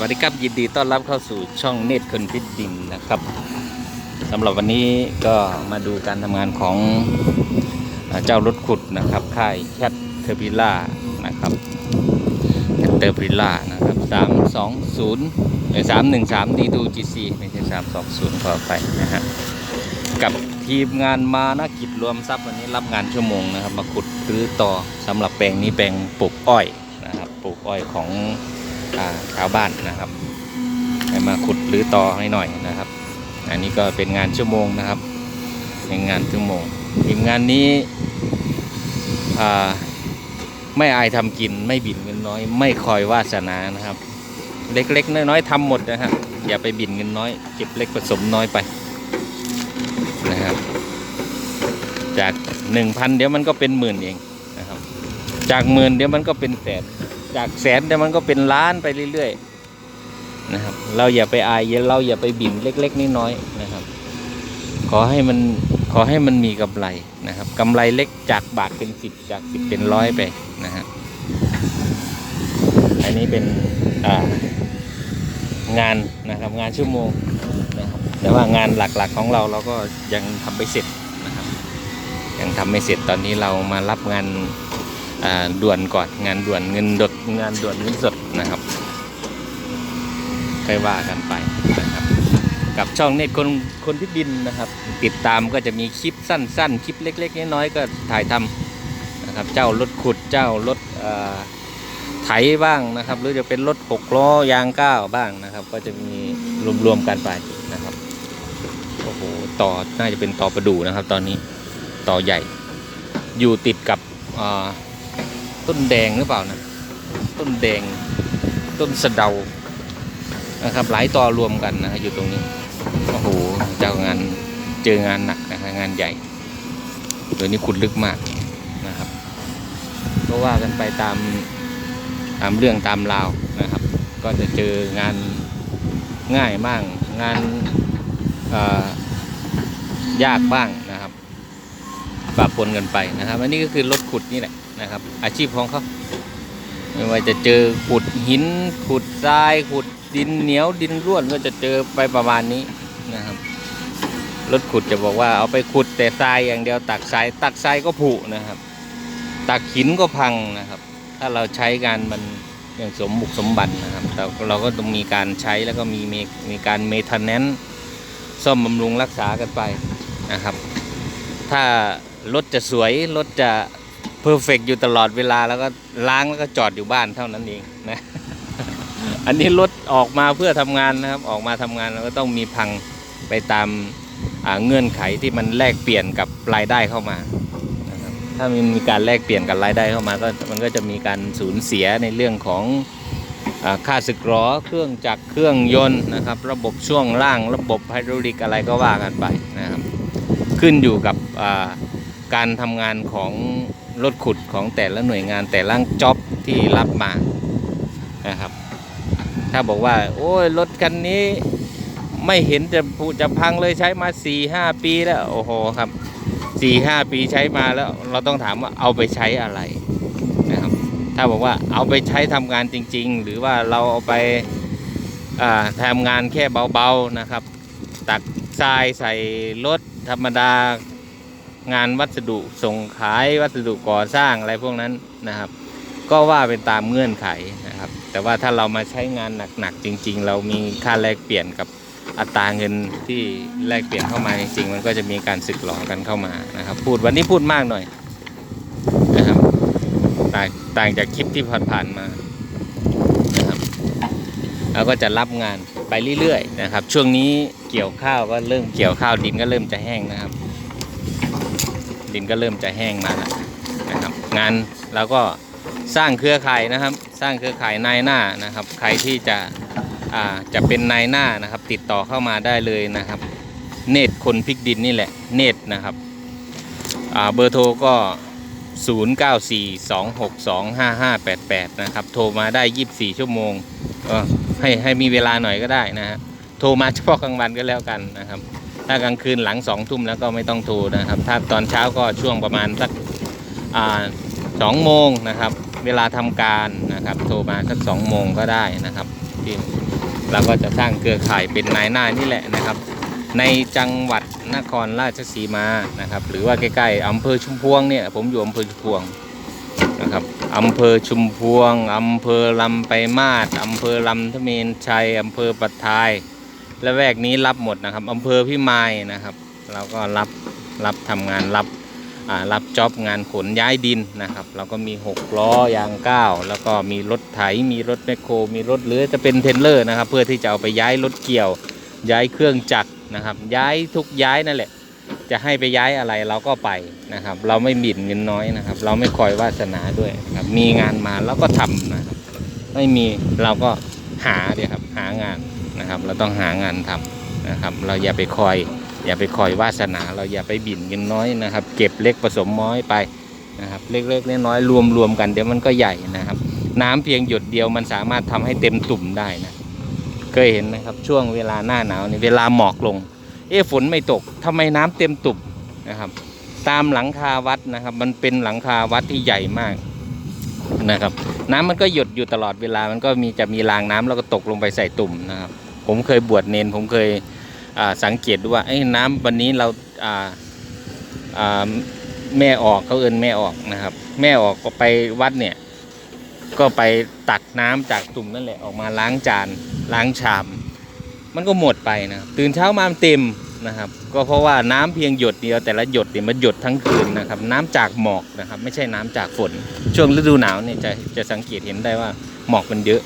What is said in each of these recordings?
วัสดีครับยินดีต้อนรับเข้าสู่ช่องเนตรคนพิษดินนะครับสำหรับวันนี้ก็มาดูการทำงานของเจ้ารถขุดนะครับ ค่ายแคทเทอร์พิล่านะครับแคทเทอร์พิล่านะครับสามสองศูนย์สามหนึ่งสามดีดูจีซีไม่ใช่สามสองศูนย์ขอไปนะฮะกับทีมงานมานากิจรวมทรัพย์วันนี้รับงานชั่วโมงนะครับ มาขุดรื้อต่อสำหรับแปลงนี้แปลงปลูกอ้อยนะครับปลูกอ้อยของ ชาวบ้านนะครับให้มาขุดหรือต่อให้หน่อยนะครับ อันนี้ก็เป็นงานชั่วโมงนะครับเป็นงานชั่วโมงทีมงานนี้ไม่อายทำกินไม่บินเงินน้อย ไม่คอยวาสนานะครับ เล็กๆน้อยๆทำหมดนะครับอย่าไปบินเงินน้อยเก็บเล็กผสมน้อยไปนะครับ จากหนึ่งพันเดี๋ยวมันก็เป็นหมื่นเองนะครับ จากหมื่นเดี๋ยวมันก็เป็นแสน จากแสนแต่มันก็เป็นล้านไปเรื่อยๆนะครับ เราอย่าไปอายเราอย่าไปบิ่นเล็ก ๆน้อยๆนะครับ ขอให้มันขอให้มันมีกำไรนะครับกำไรเล็กจากบาทเป็นสิบจากสิบเป็นร้อยไปนะฮะอันนี้เป็นงานนะครับงานชั่วโมงนะครับแต่ว่างานหลักๆของเราเราก็ยังทำไม่เสร็จนะครับยังทำไม่เสร็จตอนนี้เรามารับงาน ด่วนก่อนงานด่วนเงินดดงานด่วนเงินสดนะครับค่อยว่ากันไปนะครับ กับช่องเน็ตคนคนพิดินนะครับ ติดตามก็จะมีคลิปสั้น ๆ คลิปเล็ก ๆ น้อยๆก็ถ่ายทำนะครับ เจ้ารถขุดเจ้ารถไถบ้างนะครับ หรือจะเป็นรถหกล้อยางก้าวบ้างนะครับ ก็จะมีรวมๆกันไปนะครับโอ้โหต่อน่าจะเป็นต่อประดูนะครับ ตอนนี้ต่อใหญ่อยู่ติดกับอ่า ต้นแดงหรือเปล่านะต้นแดงต้นสะเดานะครับหลายต่อรวมกันนะอยู่ตรงนี้โอ้โหเจ้างานเจองานหนักนะฮะงานใหญ่เดี๋ยวนี้ขุดลึกมากนะครับก็ว่ากันไปตามตามเรื่องตามราวนะครับ ก็จะเจองานง่ายบ้างงานยากบ้างนะครับปะปนกันไปนะครับ อันนี้ก็คือรถขุดนี่แหละ นะครับ อาชีพของเขาไม่ว่าจะเจอขุดหิน ขุดทราย ขุดดินเหนียวดินร่วนก็จะเจอไปประมาณนี้นะครับรถขุดจะบอกว่าเอาไปขุดแต่ทรายอย่างเดียวตักทรายตักทรายก็ผุนะครับ ตักหินก็พังนะครับ ถ้าเราใช้การมันอย่างสมบุกสมบันนะครับแต่เราก็ต้องมีการใช้แล้วก็มีมีมีการเมทันแนนซ่อมบำรุงรักษากันไปนะครับ ถ้ารถจะสวยรถจะ เพอร์เฟกอยู่ตลอดเวลาแล้วก็ล้างแล้วก็จอดอยู่บ้านเท่านั้นเองนะ อันนี้รถออกมาเพื่อทำงานนะครับ ออกมาทำงานเราก็ต้องมีพังไปตามาเงื่อนไขที่มันแลกเปลี่ยนกับรายได้เข้ามานะครับถ้ามันมีการแลกเปลี่ยนกับรายได้เข้ามาก็มันก็จะมีการสูญเสียในเรื่องของอค่าสึกหรอเครื่องจักรเครื่องยนต์นะครับ ระบบช่วงล่างระบบไฮดรอลิกอะไรก็ว่ากันไปนะครับ ขึ้นอยู่กับการทำงานของ รถขุดของแต่ละหน่วยงานแต่ละจ็อบที่รับมานะครับ ถ้าบอกว่า โอ้ยรถคันนี้ไม่เห็นจะผุจะพังเลยใช้มา4ี่ห้าปีแล้วโอ้โหครับสี่ห้าปีใช้มาแล้ว เราต้องถามว่าเอาไปใช้อะไรนะครับ ถ้าบอกว่าเอาไปใช้ทำงานจริง ๆ หรือว่าเราเอาไปทำงานแค่เบาๆนะครับ ตักทรายใส่รถธรรมดา งานวัสดุส่งขายวัสดุก่อสร้างอะไรพวกนั้นนะครับ ก็ว่าเป็นตามเงื่อนไขนะครับ แต่ว่าถ้าเรามาใช้งานหนักๆจริง ๆ เรามีค่าแลกเปลี่ยนกับอัตราเงินที่แลกเปลี่ยนเข้ามาจริงๆ มันก็จะมีการสึกหลอกันเข้ามานะครับ พูดวันนี้พูดมากหน่อยนะครับต่างต่างจากคลิปที่ผ่านๆมานะครับเราก็จะรับงานไปเรื่อยๆนะครับ ช่วงนี้เกี่ยวข้าวก็เริ่มเกี่ยวข้าวดินก็เริ่มจะแห้งนะครับ ดินก็เริ่มจะแห้งมาแล้วนะครับงานเราก็สร้างเครือข่ายนะครับ สร้างเครือข่ายนายหน้านะครับ ใครที่จะจะเป็นนายหน้านะครับ ติดต่อเข้ามาได้เลยนะครับ เนตรคนพลิกดินนี่แหละเนตรนะครับเบอร์โทรก็ 0942625588 นะครับ โทรมาได้ 24 ชั่วโมงให้ให้มีเวลาหน่อยก็ได้นะฮะโทรมาเฉพาะกลางวันก็แล้วกันนะครับ ถ้ากลางคืนหลังสองทุ่มแล้วก็ไม่ต้องโทรนะครับ ถ้าตอนเช้าก็ช่วงประมาณสักสองโมงนะครับ เวลาทำการนะครับ โทรมาสักสองโมงก็ได้นะครับที่เราก็จะสร้างเครือข่ายเป็นนายหน้านี่แหละนะครับ ในจังหวัดนครราชสีมานะครับ หรือว่าใกล้ๆอำเภอชุมพวงเนี่ยผมอยู่อำเภอชุมพวงนะครับอำเภอชุมพวงอำเภอลำไปมาศอำเภอลำทะเมนชัยอำเภอปัตทาย ละแวกนี้รับหมดนะครับอำเภอพิมายนะครับ เราก็รับรับทำงานรับรับจ็อบงานขนย้ายดินนะครับ เราก็มี 6 ล้อยางก้าวแล้วก็มีรถไถมีรถแมคโคร มีรถเรือจะเป็นเทรลเลอร์นะครับ เพื่อที่จะเอาไปย้ายรถเกี่ยว ย้ายเครื่องจักรนะครับ ย้ายทุกย้ายนั่นแหละ จะให้ไปย้ายอะไรเราก็ไปนะครับ เราไม่บิดเงินน้อยนะครับ เราไม่คอยวาสนาด้วยครับมีงานมาเราก็ทำนะครับไม่มีเราก็หาเดียครับหางาน นะครับ เราต้องหางานทำนะครับ เราอย่าไปคอย อย่าไปคอยวาสนา เราอย่าไปบิดเงินน้อยนะครับ เก็บเล็กผสมน้อยไปนะครับ เล็กๆน้อยๆรวมๆกันเดี๋ยวมันก็ใหญ่นะครับ น้ำเพียงหยดเดียวมันสามารถทำให้เต็มตุ่มได้นะเคยเห็นไหมครับช่วงเวลาหน้าหนาวนี่เวลาหมอกลง เอ๊ฝนไม่ตกทำไมน้ำเต็มตุ่มนะครับ ตามหลังคาวัดนะครับ มันเป็นหลังคาวัดที่ใหญ่มากนะครับ น้ำมันก็หยดอยู่ตลอดเวลามันก็มีจะมีรางน้ำแล้วก็ตกลงไปใส่ตุ่มนะครับ ผมเคยบวชเนนผมเคยสังเกตดูว่าไอ้น้ำวันนี้เราแม่ออกเขาเอินแม่ออกนะครับ แม่ออกก็ไปวัดเนี่ย ก็ไปตักน้ำจากตุ่มนั่นแหละออกมาล้างจานล้างชาม มันก็หมดไปนะตื่นเช้ามามันเต็ม นะครับ ก็เพราะว่าน้ำเพียงหยดเดียวแต่ละหยดเนี่ยมันหยดทั้งคืนนะครับ น้ำจากหมอกนะครับ ไม่ใช่น้ำจากฝน ช่วงฤดูหนาวเนี่ยจะจะสังเกตเห็นได้ว่าหมอกมันเยอะ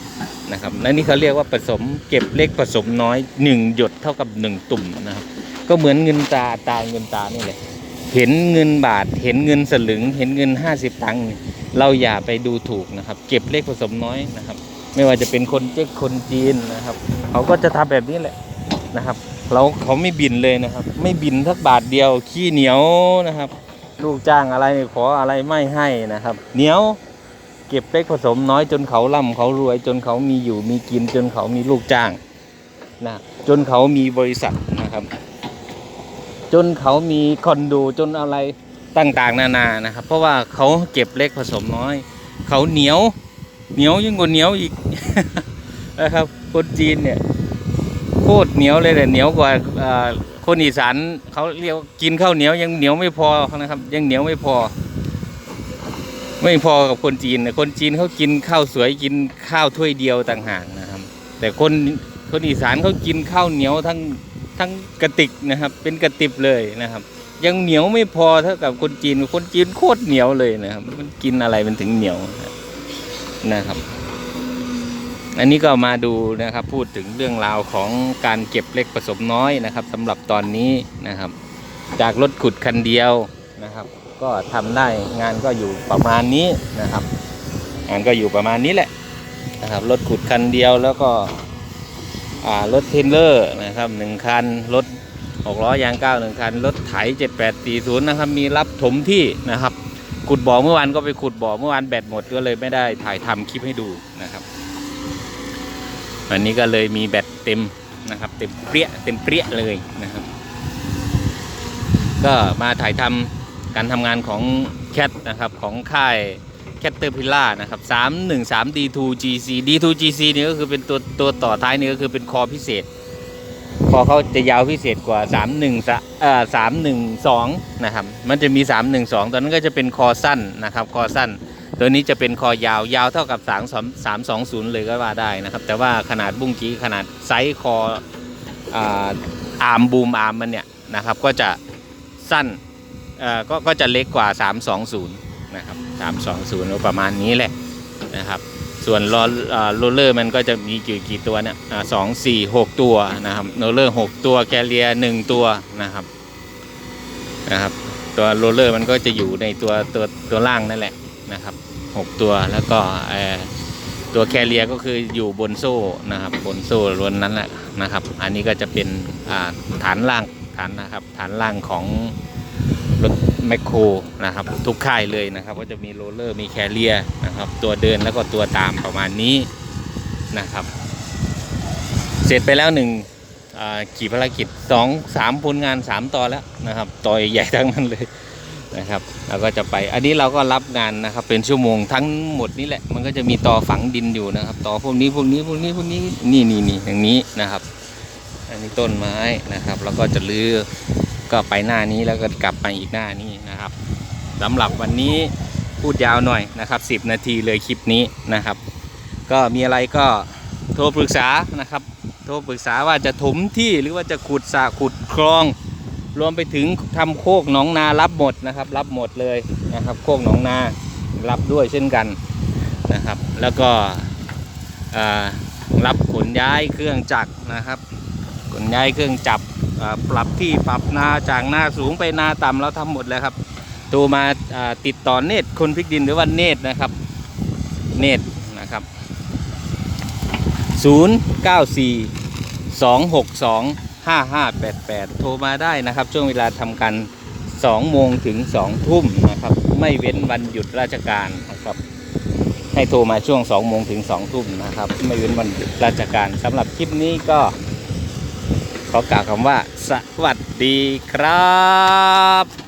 นะครับและนี่เขาเรียกว่าผสมเก็บเล็กผสมน้อยหนึ่งหยดเท่ากับหนึ่งตุ่มนะครับ ก็เหมือนเงินตาตาเงินตานี่แหละเห็นเงินบาท เห็นเงินสลึง เห็นเงิน 50 ตังค์เราอย่าไปดูถูกนะครับ เก็บเล็กผสมน้อยนะครับ ไม่ว่าจะเป็นคนเจ๊กคนจีนนะครับ เขาก็จะทำแบบนี้แหละนะครับ เราเขาไม่บินเลยนะครับ ไม่บินทักบาทเดียวขี้เหนียวนะครับ ลูกจ้างอะไรขออะไรไม่ให้นะครับ เหนียวเก็บเล็กผสมน้อยจนเขาร่ำเขารวยจนเขามีอยู่มีกินจนเขามีลูกจ้างนะจนเขามีบริษัทนะครับ จนเขามีคอนโดจนอะไรต่างๆ นานานะครับ เพราะว่าเขาเก็บเล็กผสมน้อย เขาเหนียวเหนียวยิ่งกว่าเหนียวอีกนะครับคนจีนเนี่ย ตรเหนียวเลยแหละเหนียวกว่าคนอีสานเขาเรียกกินข้าวเหนียวยังเหนียวไม่พอนะครับ ยังเหนียวไม่พอ ไม่พอกับคนจีนคนจีนเขากินข้าวสวยกินข้าวถ้วยเดียวต่างหากนะครับ แต่คนคนอีสานเขากินข้าวเหนียวทั้งทั้งกระติกนะครับ เป็นกระติบเลยนะครับ ยังเหนียวไม่พอเท่ากับคนจีนคนจีนโคตรเหนียวเลยนะครับ มันกินอะไรมันถึงเหนียวนะครับ อันนี้ก็มาดูนะครับพูดถึงเรื่องราวของการเก็บเล็กผสมน้อยนะครับสำหรับตอนนี้นะครับ จากรถขุดคันเดียวนะครับ ก็ทำได้งานก็อยู่ประมาณนี้นะครับ งานก็อยู่ประมาณนี้แหละนะครับรถขุดคันเดียวแล้วก็รถเทรลเลอร์นะครับหนึ่งคันรถหกล้อยางเก้าหนึ่งคันรถไถเจ็ดแปดสี่ศูนย์นะครับมีรับถมที่นะครับขุดบ่อเมื่อวานก็ไปขุดบ่อเมื่อวานแบตหมดก็เลยไม่ได้ถ่ายทำคลิปให้ดูนะครับ วันนี้ก็เลยมีแบตเต็มนะครับ เต็มเปรี้ยเต็มเปรี้ยเลยนะครับ ก็มาถ่ายทำการทำงานของแคทนะครับของค่ายแคทเตอร์พิล่านะครับ313 D2 GC D2 GC นี่ก็คือเป็นตัวตัวต่อท้ายนี่ก็คือเป็นคอพิเศษ คอเขาจะยาวพิเศษกว่า 31สะเอ่อ312 นะครับ มันจะมี 312 ตอนนั้นก็จะเป็นคอสั้นนะครับ คอสั้น ตัวนี้จะเป็นคอยาวยาวเท่ากับ3 320 เลยก็ว่าได้นะครับ แต่ว่าขนาดบุ้งกี้ขนาดไซส์คออาร์มบูมอาร์มมันเนี่ยนะครับ ก็จะสั้นก็ก็จะเล็กกว่า 320 นะครับ 320 ประมาณนี้แหละนะครับ ส่วนโรลอ่าโรลเลอร์มันก็จะมีกี่กี่ตัวเนี่ยสองสี่หกตัวนะครับโรลเลอร์หกตัวแกเลียหนึ่งตัวนะครับนะครับ ตัวโรลเลอร์มันก็จะอยู่ในตัวตัวตัวล่างนั่นแหละ นะครับหกตัวแล้วก็ตัวแคเรียก็คืออยู่บนโซ่นะครับ บนโซ่ล้วนนั้นแหละนะครับ อันนี้ก็จะเป็นาฐานล่างฐานนะครับ ฐานล่างของรถแมคโครนะครับ ทุกค่ายเลยนะครับ ก็จะมีโรลเลอร์มีแคเรียนะครับ ตัวเดินแล้วก็ตัวตามประมาณนี้นะครับ เสร็จไปแล้วหนึ่งกี่ภารกิจสองสามผลงานสามตอนแล้วนะครับต่อใหญ่ทั้งนั้นเลย นะครับเราก็จะไปอันนี้เราก็รับงานนะครับ เป็นชั่วโมงทั้งหมดนี้แหละ มันก็จะมีต่อฝังดินอยู่นะครับต่อพวกนี้พวกนี้พวกนี้พวกนี้นี่นี่นี่อย่างนี้นะครับ อันนี้ต้นไม้นะครับ แล้วก็จะลื้อก็ไปหน้านี้แล้วก็กลับไปอีกหน้านี้นะครับสำหรับวันนี้พูดยาวหน่อยนะครับ 10 นาทีเลยคลิปนี้นะครับ ก็มีอะไรก็โทรปรึกษานะครับ โทรปรึกษาว่าจะถมที่หรือว่าจะขุดสระขุดคลอง รวมไปถึงทำโคกหนองนารับหมดนะครับ รับหมดเลยนะครับ โคกหนองนารับด้วยเช่นกันนะครับ แล้วก็รับขนย้ายเครื่องจักรนะครับ ขนย้ายเครื่องจับปรับที่ปรับนาจากนาสูงไปนาต่ำเราทำหมดเลยครับโทรมาาติดต่อเนตรคนพลิกดินหรือว่าเนตรนะครับ เนตรนะครับ 094 262 5588 โทรมาได้นะครับ ช่วงเวลาทำกัน2โมงถึง2ทุ่มนะครับ ไม่เว้นวันหยุดราชการนะครับ ให้โทรมาช่วง2โมงถึง2ทุ่มนะครับ ไม่เว้นวันหยุดราชการสำหรับคลิปนี้ก็ขอกล่าวคำว่า สวัสดีครับ